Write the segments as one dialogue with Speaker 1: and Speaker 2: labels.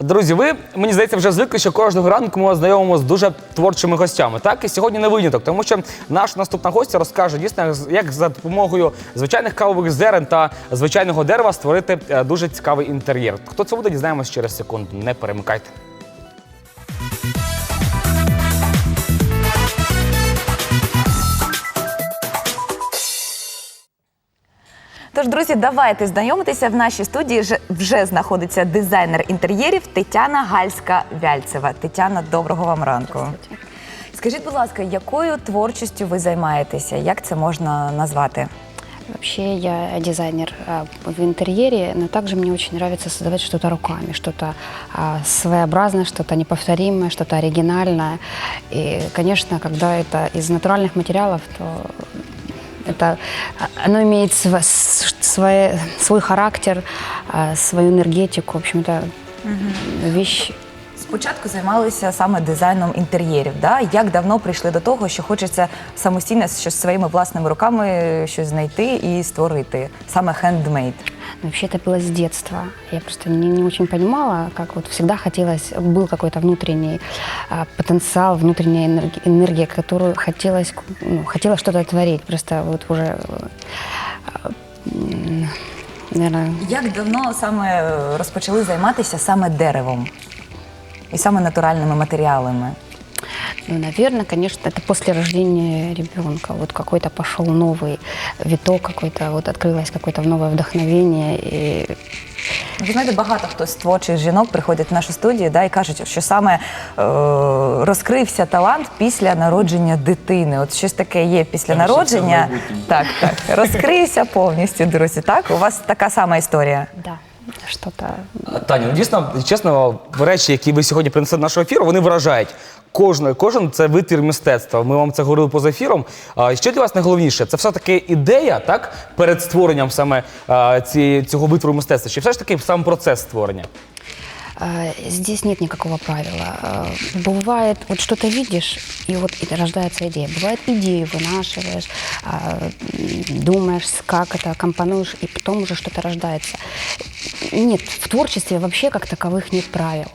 Speaker 1: Друзі, ви мені здається, вже звикли, що кожного ранку ми вас знайомимо з дуже творчими гостями. Так і сьогодні не виняток, тому що наш наступна гостя розкаже дійсно, як за допомогою звичайних кавових зерен та звичайного дерева створити е, дуже цікавий інтер'єр. Хто це буде, дізнаємось через секунду. Не перемикайте.
Speaker 2: Тож, друзі, давайте знайомитися. В нашій студії вже знаходиться дизайнер інтер'єрів Тетяна Гальська-Вяльцева. Тетяна, доброго вам ранку. Скажіть, будь ласка, якою творчістю ви займаєтеся? Як це можна назвати?
Speaker 3: Вообще я дизайнер а, в интерьере, но также мне очень нравится создавать что-то руками, что-то а, своеобразное, что-то неповторимое, что-то оригинальное. И, конечно, когда это из натуральных материалов, то это оно имеет св- свой, свой характер, свою энергетику. В общем-то, вещь
Speaker 2: Спочатку займалися саме дизайном інтер'єрів. Да? Як давно прийшли до того, що хочеться самостійно щось своїми власними руками щось знайти і створити, саме хендмейд?
Speaker 3: Вообще это было с детства. Я просто не, не очень понимала, как вот всегда хотелось, был какой-то внутренний а, потенциал, внутренняя энергия, энергия, которую хотелось, ну, хотела что-то творить. Просто вот уже, а, м, наверное,
Speaker 2: Як давно саме е, розпочали займатися саме деревом і саме натуральними матеріалами?
Speaker 3: ну, наверное, конечно, это после рождения ребенка. Вот какой-то пошел новый виток, какой-то вот открылось какое-то новое вдохновение. И
Speaker 2: Ви знаєте, багато хто з творчих жінок приходять в нашу студію да, і кажуть, що саме е, розкрився талант після народження дитини. От щось таке є після
Speaker 1: Тому що це
Speaker 2: народження.
Speaker 1: майбутнє.
Speaker 2: Так, так. Розкрився повністю, друзі. Так? У вас така сама історія.
Speaker 3: да, что-то
Speaker 1: Таня, ну дійсно, чесно, речі, які ви сьогодні принесли до нашого ефіру, вони вражають. Кожен, кожен це витвір мистецтва. Ми вам це говорили поза ефіром. А що для вас найголовніше? Це все таки ідея, так, перед створенням саме а, ці, цього витвору мистецтва, чи все ж таки сам процес створення?
Speaker 3: А, Здесь нет никакого правила. А, Бывает, вот что-то видишь, и вот и рождается идея. Бывает, идею вынашиваешь, а, м, думаешь, как это компонуешь, и потом уже что-то рождается. Нет, в творчестве вообще как таковых нет правил.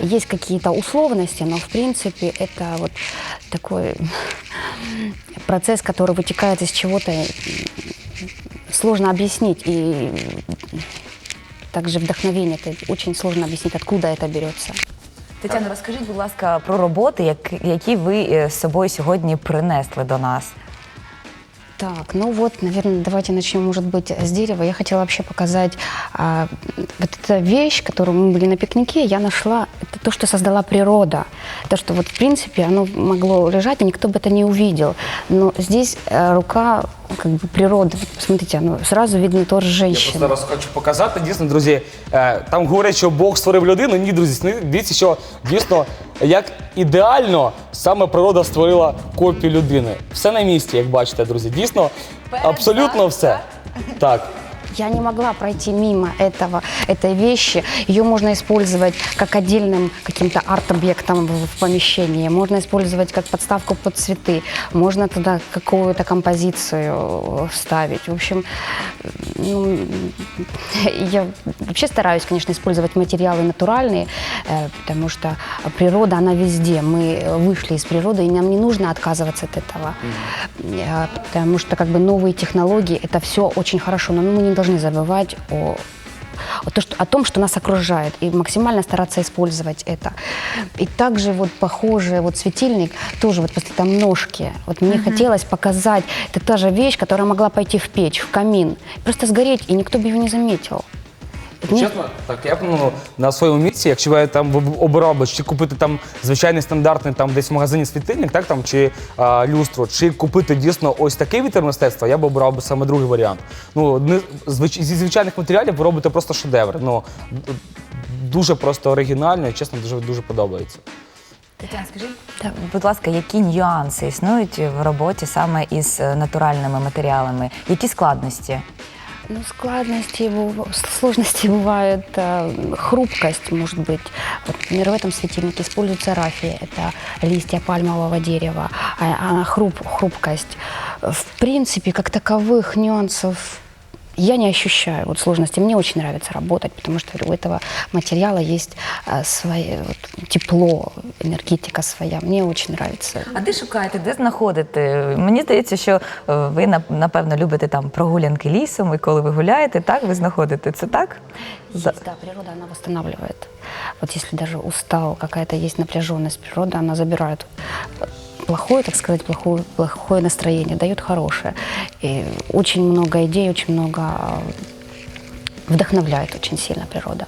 Speaker 3: Есть какие-то условности, но в принципе это вот такой процесс, который вытекает из чего-то, м, сложно объяснить. И также вдохновение, это очень сложно объяснить, откуда это берется.
Speaker 2: Тетяно, розкажіть, будь ласка, про роботи, як- які ви е, з собою сьогодні принесли до нас.
Speaker 3: Так, ну вот, наверное, давайте начнем, может быть, с дерева. Я хотела вообще показать а, вот эта вещь, которую мы были на пикнике, я нашла, это то, что создала природа. То, что вот, в принципе, оно могло лежать, и никто бы это не увидел. Но здесь э, рука как бы природы, вот посмотрите, оно сразу видно тоже
Speaker 1: Я
Speaker 3: женщина.
Speaker 1: просто зараз хочу показати. Дійсно, друзі, е, там говорять, що Бог створив людину. Ні, друзі, сни- дивіться, що дійсно як ідеально саме природа створила копію людини. Все на місці, як бачите, друзі. Дійсно, абсолютно все. Так.
Speaker 3: Я не могла пройти мимо этого, этой вещи. Ее можно использовать как отдельным каким-то арт-объектом в, в помещении. Можно использовать как подставку под цветы. Можно туда какую-то композицию вставить. В общем, ну, я вообще стараюсь, конечно, использовать материалы натуральные, э, потому что природа, она везде. Мы вышли из природы, и нам не нужно отказываться от этого. Э, Потому что как бы новые технологии, это все очень хорошо, но мы не должны забывать о о, то, что, о том, что нас окружает, и максимально стараться использовать это. И также вот похоже, вот светильник, тоже вот после там ножки, вот мне хотелось показать, это та же вещь, которая могла пойти в печь, в камин, просто сгореть, и никто бы ее не заметил.
Speaker 1: Чесно, так я б ну, на своєму місці, якщо я там обирав би, чи купити там звичайний стандартний там десь в магазині світильник, так там чи а, люстру, чи купити дійсно ось такий вітер мистецтва, я б обирав би саме другий варіант. Ну не звич- зі звичайних матеріалів ви робите просто шедевр. Ну дуже просто оригінально і чесно, дуже дуже подобається.
Speaker 2: Тетяна, скажіть, будь ласка, які нюанси існують в роботі саме із е, натуральними матеріалами? Які складності?
Speaker 3: Ну, складности, быв- сложности бывают, э, хрупкость, может быть. Вот, например, в этом светильнике используется рафия, это листья пальмового дерева, а, а хруп, хрупкость. В принципе, как таковых нюансов я не ощущаю вот сложности. Мне очень нравится работать, потому что у этого материала есть э, свое вот, тепло, энергетика своя. Мне очень нравится.
Speaker 2: А де шукаєте, де знаходите? Мені здається, що е, ви нап- напевно любите там прогулянки лісом, і коли ви гуляєте, так ви знаходите це так? За-
Speaker 3: Есть, да, природа, она восстанавливает. Вот если даже устал, какая-то есть напряженность, природа, она забирает плохое, так сказать, плохое, плохое настроение, дает хорошее. И очень много идей, очень много э, вдохновляет очень сильно природа.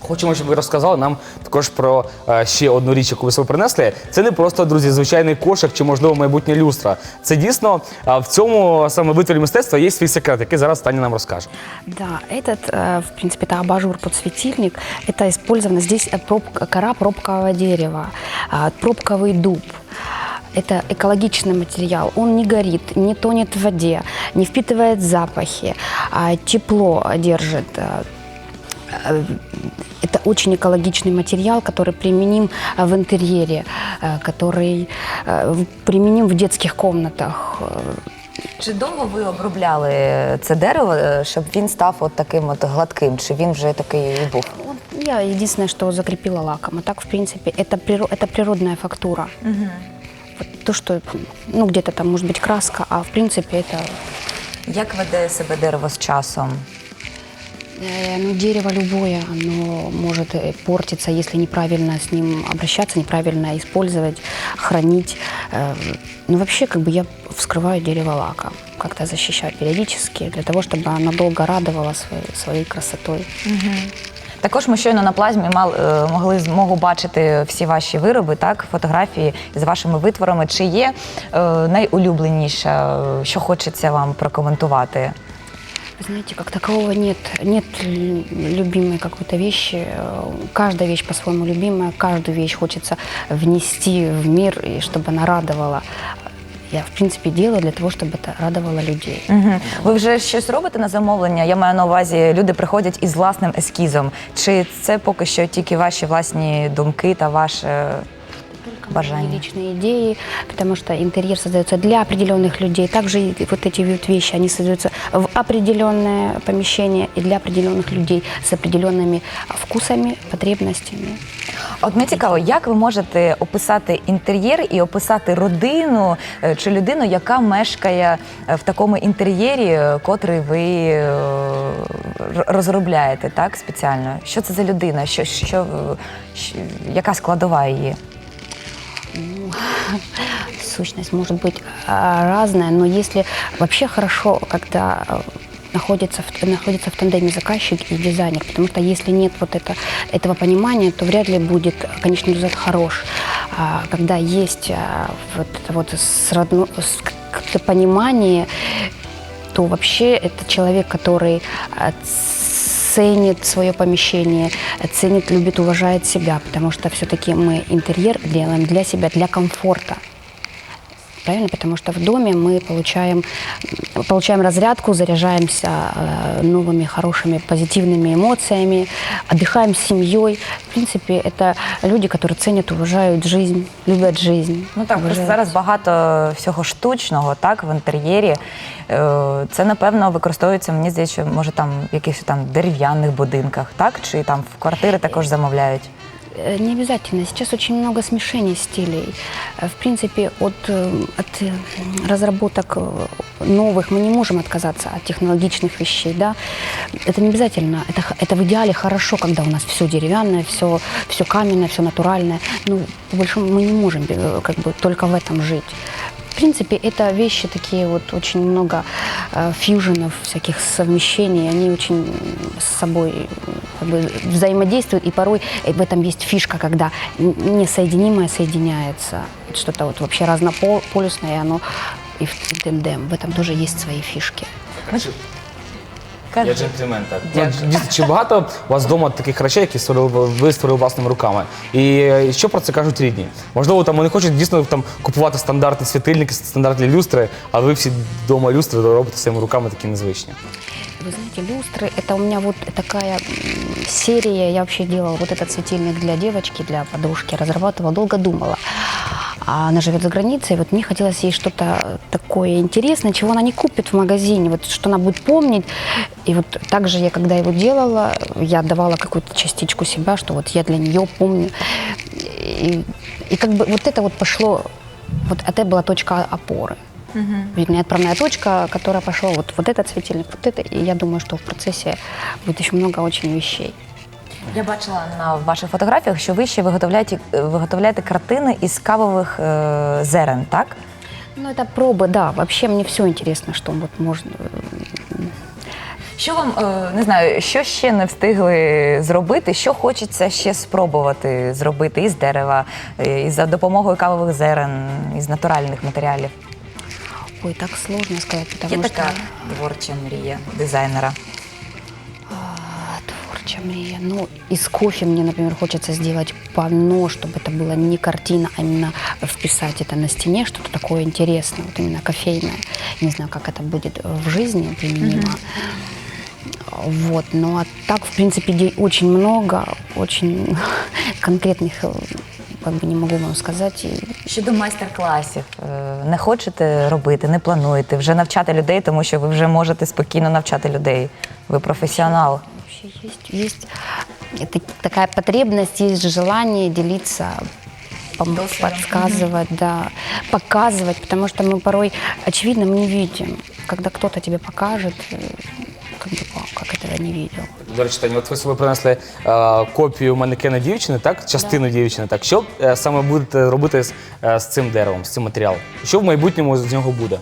Speaker 1: Хочемо, щоб ви розказали нам також про е, ще одну річ, яку ви собі принесли. Це не просто, друзі, звичайний кошик чи, можливо, майбутня люстра. Це дійсно е, в цьому саме витворі мистецтва є свій секрет, який зараз Таня нам розкаже.
Speaker 3: Да, этот, э, в принципе, это абажур-подсветильник. Это использовано здесь э, проб- кора пробкового дерева, а, пробковый дуб. Это экологичный материал, он не горит, не тонет в воде, не впитывает запахи, а тепло держит. э, э, Это очень экологичный материал, который применим э, в интерьере, э, который э, в- применим в детских комнатах, э,
Speaker 2: Чи довго ви обробляли це дерево, е, щоб він став от таким от гладким? Чи він вже такий і був?
Speaker 3: Вот Я единственное, что закрепила лаком. А так, в принципе, это, приро- это природная фактура. Вот то, что, ну, где-то там может быть краска, а в принципе это
Speaker 2: Як веде себе дерево з часом?
Speaker 3: э, ну, дерево любое, оно может э, портиться, если неправильно с ним обращаться, неправильно использовать, хранить. Э, Ну, вообще, как бы я вскрываю дерево лаком, как-то защищаю периодически, для того, чтобы оно долго радовало своей, своей красотой.
Speaker 2: Також ми щойно на плазмі мал, е, могли змогу бачити всі ваші вироби, так, фотографії з вашими витворами. Чи є е, найулюбленіше, е, що хочеться вам прокоментувати?
Speaker 3: Вы знаете, как такового нет, нет л- любимой какой-то вещи. Э, Каждая вещь по-своему любимая, каждую вещь хочется внести в мир, и чтобы она радовала. Я, в принципі діла для того, щоб це радувало людей.
Speaker 2: Угу. Ви вже щось робите на замовлення? Я маю на увазі, люди приходять із власним ескізом. Чи це поки що тільки ваші власні думки та ваше
Speaker 3: Мои
Speaker 2: бажання?
Speaker 3: личные идеи, потому что интерьер создается для определенных людей. Также и вот эти вот вещи, они создаются в определенное помещение и для определенных людей с определенными вкусами, потребностями.
Speaker 2: От мені цікаво, як ви можете описати інтер'єр і описати родину е, чи людину, яка мешкає е, в такому інтер'єрі, е, котрий ви е, р- розробляєте так спеціально? Що це за людина? Що, що, е, що яка складова її?
Speaker 3: Сущность может быть а, разная, но если вообще хорошо, когда а, находится в, находится в тандеме заказчик и дизайнер, потому что если нет вот это, этого понимания, то вряд ли будет конечный результат хорош. А, когда есть а, вот это вот с- как-то понимание, то вообще это человек, который а, ценит свое помещение, ценит, любит, уважает себя, потому что все-таки мы интерьер делаем для себя, для комфорта Правильно? Потому что в доме мы получаем, получаем разрядку, заряжаемся э, новыми, хорошими, позитивными эмоциями, отдыхаем с семьей. В принципе, это люди, которые ценят, уважают жизнь, любят жизнь.
Speaker 2: Ну так, просто
Speaker 3: уважают
Speaker 2: зараз багато всього штучного, так, в інтер'єрі. Е, Це, напевно, використовується, мені здається, може там в якихось там дерев'яних будинках, так? Чи там в квартири також замовляють?
Speaker 3: Э, Не обязательно. Сейчас очень много смешений стилей. Э, В принципе, от, э, от э, разработок э, новых мы не можем отказаться от технологичных вещей. Да? Это не обязательно. Это, х- это в идеале хорошо, когда у нас все деревянное, все, все каменное, все натуральное. Ну, по большому мы не можем э, как бы только в этом жить. В принципе, это вещи такие вот, очень много э, фьюженов, всяких совмещений, они очень с собой м, как бы, взаимодействуют, и порой э, в этом есть фишка, когда н- несоединимое соединяется, Вот что-то вот вообще разнополюсное, и оно и в тендем, в этом тоже есть свои фишки.
Speaker 2: Кажи.
Speaker 1: джентльмен, так. Ну, дійсно, чи багато у вас вдома таких речей, які створили, ви створили власними руками? І е, що про це кажуть рідні? Можливо, там вони хочуть дійсно там купувати стандартні світильники, стандартні люстри, а ви всі вдома люстри робите своїми руками такі незвичні.
Speaker 3: Вы знаете, люстры, это у меня вот такая м, серия, я вообще делала вот этот светильник для девочки, для подружки, разрабатывала, долго думала. А она живет за границей, вот мне хотелось ей что-то такое интересное, чего она не купит в магазине, вот что она будет помнить. И вот также я, когда его делала, я давала какую-то частичку себя, что вот я для нее помню. И, и как бы вот это вот пошло, вот это была точка опоры. Ведь у меня отправная точка, которая пошла вот, вот этот светильник, вот это. И я думаю, что в процессе будет еще много очень вещей.
Speaker 2: Я бачила на ваших фотографіях, що ви ще виготовляєте, виготовляєте картини із кавових е, зерен, так?
Speaker 3: Ну, это пробы, да. Вообще мне все интересно, что вот можно.
Speaker 2: Що вам е, не знаю, що ще не встигли зробити? Що хочеться ще спробувати зробити із дерева, е, із за допомогою кавових зерен, із натуральних матеріалів?
Speaker 3: Ой, так сложно сказать,
Speaker 2: Є
Speaker 3: потому
Speaker 2: така
Speaker 3: что...
Speaker 2: творча мрія дизайнера
Speaker 3: А, Творча мрия. Ну, из кофе мне, например, хочется сделать панно, чтобы это была не картина, а именно вписать это на стене, что-то такое интересное, вот именно кофейное. Не знаю, как это будет в жизни применимо. Вот, ну а так, в принципе, идей очень много, очень конкретных, э, как бы не могу вам сказать. И
Speaker 2: Щодо майстер-класів, е, не хочете робити, не плануєте вже навчати людей, тому що ви вже можете спокійно навчати людей. Ви професіонал.
Speaker 3: Вообще есть, есть это такая потребность, есть желание делиться, пом-
Speaker 2: Досвидом.
Speaker 3: подсказывать, да, показывать, потому что мы порой, очевидно, мы не видим. Когда кто-то тебе покажет, э, как бы, «Вау, как этого не видел.
Speaker 1: До речі, Таня, от ви собі принесли е, копію манекена дівчини, так? Частину дівчини. Так, що е, саме будете робити з, е, з цим деревом, з цим матеріалом? Що в майбутньому з нього буде?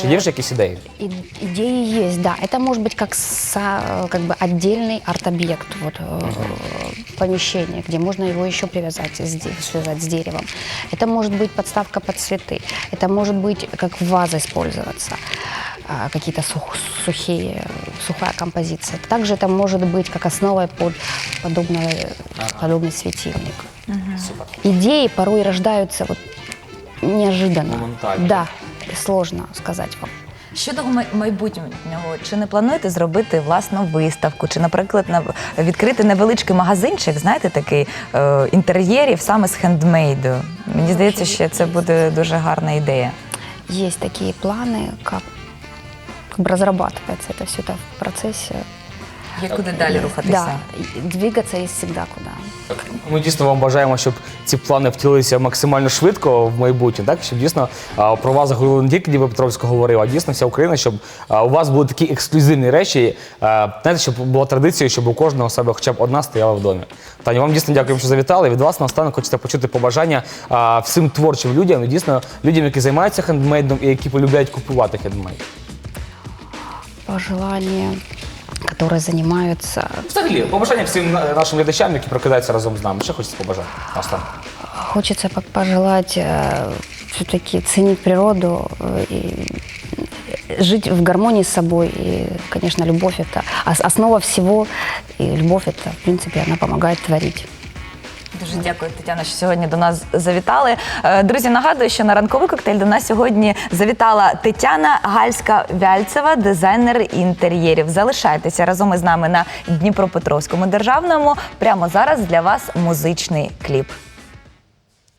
Speaker 1: Чи є вже якісь ідеї?
Speaker 3: И, идеи есть, да. Это может быть как, са- как бы отдельный арт-объект, вот, э, помещение, где можно его еще привязать, с де- связать с деревом. Это может быть подставка под цветы. Это может быть как ваза использоваться, а, какие-то сух- сухие, сухая композиция. Также это может быть как основа под подобное, подобный светильник.
Speaker 1: Супер.
Speaker 3: Идеи порой рождаются вот неожиданно.
Speaker 1: Моментально.
Speaker 3: Да, сложно сказать вам.
Speaker 2: Щодо май- майбутнього, чи не плануєте зробити власну виставку, чи, наприклад, на- відкрити невеличкий магазинчик, знаєте, такий е, інтер'єрів саме з хендмейду? Мені здається, що це буде дуже гарна ідея.
Speaker 3: Есть такие планы, как, как бы разрабатывается это все это в процессе.
Speaker 2: Як куди далі рухатися?
Speaker 3: Да, и двигаться есть всегда куда.
Speaker 1: Ми дійсно вам бажаємо, щоб ці плани втілилися максимально швидко в майбутнє, так щоб дійсно а, про вас говорили не тільки Дніпропетровська говорив, а дійсно вся Україна, щоб а, у вас були такі ексклюзивні речі. а, Знаєте, щоб була традиція, щоб у кожного себе хоча б одна стояла в домі. Таня, вам дійсно дякуємо, що завітали. Від вас наостанок хочеться почути побажання а, всім творчим людям, і дійсно людям, які займаються хендмейдом і які полюбляють купувати хендмейд.
Speaker 3: Пожелания, которые занимаются.
Speaker 1: Взагалі, побажання всім на- нашим глядачам, які прокидаються разом з нами. Ще хочеться побажати. Наостанок.
Speaker 3: Хочется по- пожелать все-таки ценить природу э, и жить в гармонии с собой. И, конечно, любовь это ос- основа всего. И любовь это, в принципе, она помогает творить.
Speaker 2: Дуже дякую, Тетяна, що сьогодні до нас завітали. Е, Друзі, нагадую, що на ранковий коктейль до нас сьогодні завітала Тетяна Гальська-Вяльцева, дизайнер інтер'єрів. Залишайтеся разом із нами на Дніпропетровському державному. Прямо зараз для вас музичний кліп.